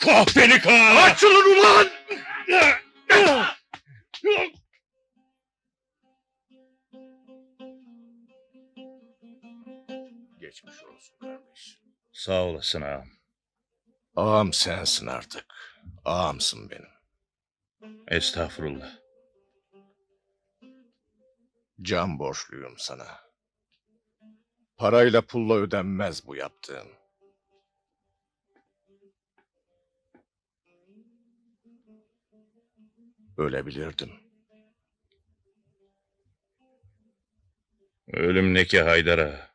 Kahpeli kan! Açılın ulan! Geçmiş olsun kardeş. Sağ olasın ağam. Ağam sensin artık. Ağamsın benim. Estağfurullah. Can borçluyum sana. Parayla pulla ödenmez bu yaptığın. Ölebilirdim. Ölüm ne ki Haydar'a.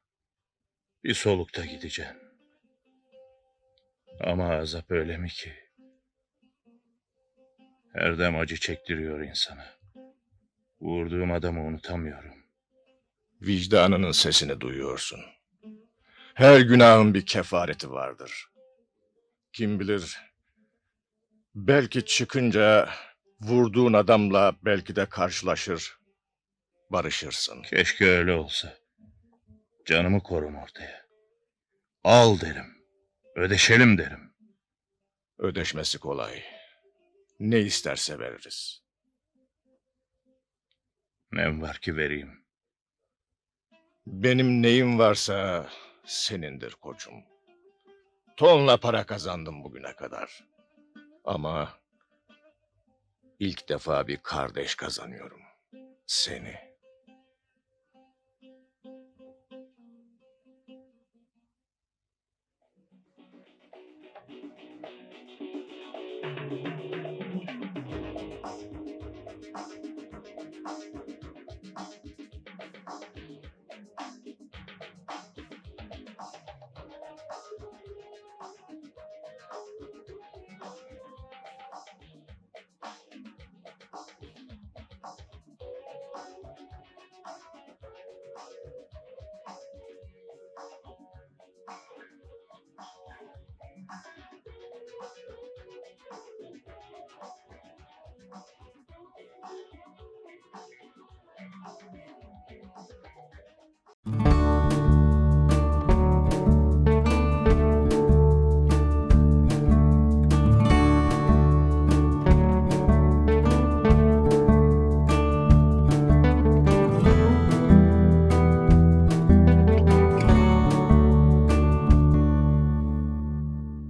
Bir solukta gideceksin. Ama azap öyle mi ki? Her dem acı çektiriyor insana. Vurduğum adamı unutamıyorum. Vicdanının sesini duyuyorsun. Her günahın bir kefareti vardır. Kim bilir, belki çıkınca vurduğun adamla belki de karşılaşır, barışırsın. Keşke öyle olsa. Canımı korum ortaya. Al derim. Ödeşelim derim. Ödeşmesi kolay. Ne isterse veririz. Ne var ki vereyim. Benim neyim varsa senindir koçum. Tonla para kazandım bugüne kadar. Ama İlk defa bir kardeş kazanıyorum. Seni.